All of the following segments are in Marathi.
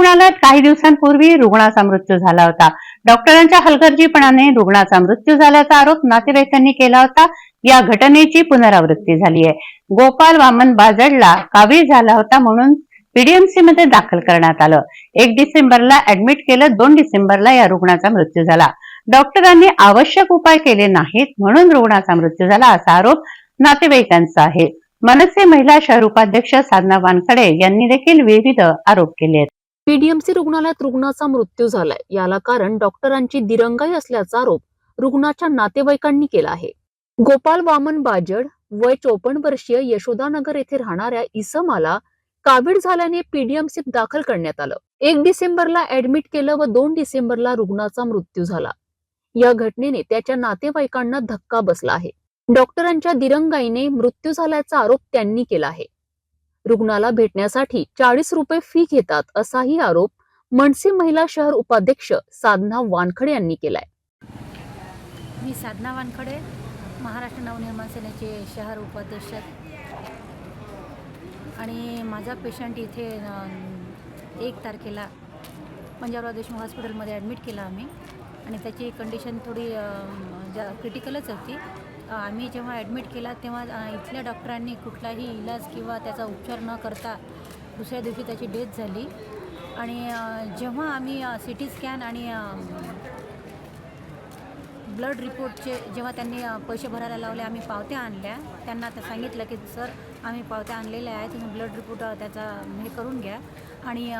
रुग्णालयात काही दिवसांपूर्वी रुग्णाचा मृत्यू झाला होता. डॉक्टरांच्या हलगर्जीपणाने रुग्णाचा मृत्यू झाल्याचा आरोप नातेवाईकांनी केला होता. या घटनेची पुनरावृत्ती झाली आहे. गोपाल वामन बाजडला कावीळ झाला होता म्हणून पीडीएमसी मध्ये दाखल करण्यात आलं. एक डिसेंबरला ऍडमिट केलं दोन डिसेंबरला या रुग्णाचा मृत्यू झाला. डॉक्टरांनी आवश्यक उपाय केले नाहीत म्हणून रुग्णाचा मृत्यू झाला असा आरोप नातेवाईकांचा आहे. मनसे महिला शहर उपाध्यक्ष साधना वानखडे यांनी देखील विविध आरोप केले आहेत. पीडीएमसी रुग्णालयात रुग्णाचा मृत्यू झालाय. याला कारण डॉक्टरांची दिरंगाई असल्याचा आरोप रुग्णाच्या नातेवाईकांनी केला आहे. गोपाल वामन बाजड वय चोपन्न वर्षीय यशोदानगर येथे राहणाऱ्या इसमाला कावीळ झाल्याने पीडीएमसीत दाखल करण्यात आलं. एक डिसेंबरला ऍडमिट केलं व दोन डिसेंबरला रुग्णाचा मृत्यू झाला. या घटनेने त्याच्या नातेवाईकांना धक्का बसला आहे. डॉक्टरांच्या दिरंगाईने मृत्यू झाल्याचा आरोप त्यांनी केला आहे. रुग्णाला भेटण्यासाठी चाळीस रुपये फी घेतात असाही आरोप मनसे महिला शहर उपाध्यक्ष साधना वानखडे यांनी केलाय. मी साधना वानखडे महाराष्ट्र नवनिर्माण सेनेचे शहर उपाध्यक्ष. आणि माझा पेशंट इथे एक तारखेला पंजाबराव देशमुख हॉस्पिटलमध्ये ॲडमिट केला आम्ही. आणि त्याची कंडिशन थोडी जा क्रिटिकलच होती. आम्ही जेव्हा ॲडमिट केला तेव्हा इथल्या डॉक्टरांनी कुठलाही इलाज किंवा त्याचा उपचार न करता दुसऱ्या दिवशी त्याची डेथ झाली. आणि जेव्हा आम्ही सी टी स्कॅन आणि ब्लड रिपोर्टचे जेव्हा त्यांनी पैसे भरायला लावले आम्ही पावत्या आणल्या. त्यांना ते सांगितलं की सर आम्ही पावत्या आणलेल्या आहेत. तुम्ही ब्लड रिपोर्ट त्याचा हे करून घ्या. आणि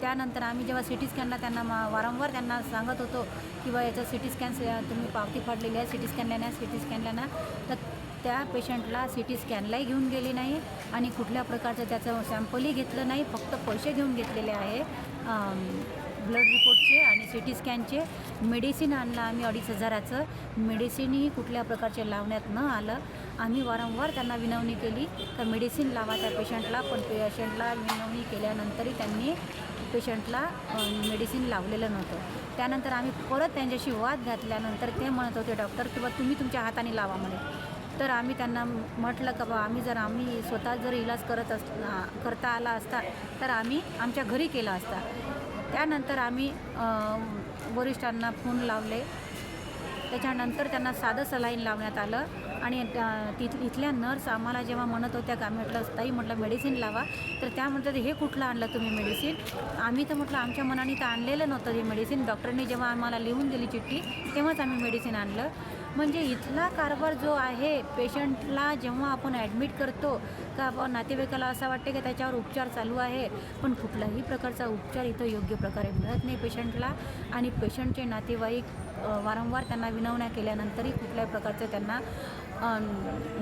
त्यानंतर आम्ही जेव्हा सी टी स्कॅनला त्यांना मा वारंवार त्यांना सांगत होतो किंवा याचा सी टी स्कॅन तुम्ही पावती फाडलेली आहे सी टी स्कॅनला ना सी टी स्कॅनला ना तर त्या पेशंटला सी टी स्कॅनलाही घेऊन गेली नाही आणि कुठल्या प्रकारचं त्याचं सॅम्पलही घेतलं नाही फक्त पैसे घेऊन घेतलेले आहे ब्लड रिपोर्टचे आणि सी टी स्कॅनचे मेडिसिन आणलं आम्ही अडीच हजाराचं. मेडिसिनही कुठल्या प्रकारचे लावण्यात न आलं. आम्ही वारंवार त्यांना विनवणी केली. तर मेडिसिन लावा त्या पेशंटला पण पेशंटला विनवणी केल्यानंतरही त्यांनी पेशंटला मेडिसिन लावलेलं नव्हतं. त्यानंतर आम्ही परत त्यांच्याशी वाद घातल्यानंतर ते म्हणत होते डॉक्टर किंवा तुम्ही तुमच्या हाताने लावा म्हणे. तर आम्ही त्यांना म्हटलं का बा आम्ही जर आम्ही स्वतः जर इलाज करत अस करता आला असता तर आम्ही आमच्या घरी केला असता. त्यानंतर आम्ही वरिष्ठांना फोन लावले. त्याच्यानंतर त्यांना साधं सलाईन लावण्यात आलं. आणि तिथ इथल्या नर्स आम्हाला जेव्हा म्हणत होत्या का म्हटलं ताई म्हटलं मेडिसिन लावा. तर त्या म्हणतात हे कुठलं आणलं तुम्ही मेडिसिन? आम्ही तर म्हटलं आमच्या मनाने तर आणलेलं नव्हतं हे मेडिसिन. डॉक्टरनी जेव्हा आम्हाला लिहून दिली चिठ्ठी तेव्हाच आम्ही मेडिसिन आणलं. म्हणजे इथला कारभार जो आहे पेशंटला जेव्हा आपण ॲडमिट करतो का आपण नातेवाईकाला असं वाटते की त्याच्यावर उपचार चालू आहे पण कुठल्याही प्रकारचा उपचार इथं योग्य प्रकारे मिळत नाही पेशंटला. आणि पेशंटचे नातेवाईक वारंवार त्यांना विनवण्या केल्यानंतरही कुठल्याही प्रकारचं त्यांना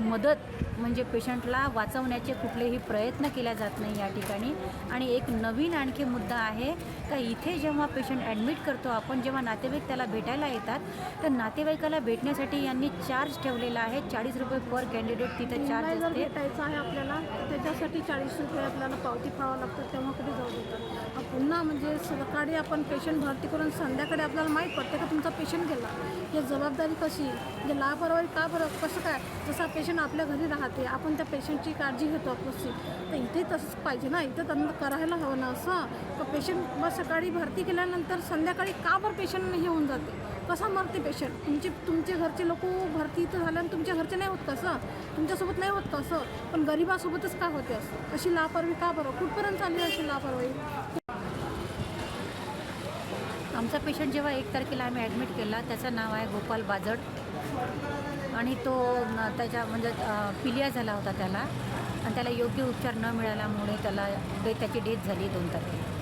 मदत म्हणजे पेशंटला वाचवण्याचे कुठलेही प्रयत्न केल्या जात नाही या ठिकाणी. आणि एक नवीन आणखी मुद्दा आहे का इथे जेव्हा पेशंट ॲडमिट करतो आपण जेव्हा नातेवाईक त्याला भेटायला येतात तर नातेवाईकाला भेटण्यासाठी यांनी चार्ज ठेवलेला आहे. चाळीस रुपये पर कॅन्डिडेट तिथं चार्ज असते. भेटायचं आहे आपल्याला त्याच्यासाठी चाळीस रुपये आपल्याला पावती फावावं लागतं तेव्हा कुठे जाऊ देतात. पुन्हा म्हणजे सकाळी आपण पेशंट भरती करून संध्याकाळी आपल्याला माहीत पडते का तुमचा पेशंट गेला. हे जबाबदारी कशी? म्हणजे लापरवाही का बरं? कसं काय? जसा पेशंट आपल्या घरी राहते आपण त्या पेशंटची काळजी घेतो आपली. तर इथे तसंच पाहिजे ना? इथं त्यांना करायला हवं ना असं? तर पेशंट मग सकाळी भरती केल्यानंतर संध्याकाळी का बरं पेशंट हे होऊन जाते? कसा मरते पेशंट तुमचे तुमचे घरचे लोक भरती इथं झाल्यानं तुमच्या घरचे नाही होत कसं तुमच्यासोबत नाही होत कसं पण गरिबासोबतच का होते असं? अशी लापरवाही का बरं? कुठपर्यंत चालली अशी लापरवाही? आमचा पेशंट जेव्हा एक तारखेला आम्ही ॲडमिट केला त्याचं नाव आहे गोपाल बाजड. आणि तो त्याच्या म्हणजे पिलिया झाला होता त्याला. आणि त्याला योग्य उपचार न मिळाल्यामुळे त्याला डे त्याची डेथ झाली दोन तारखेला.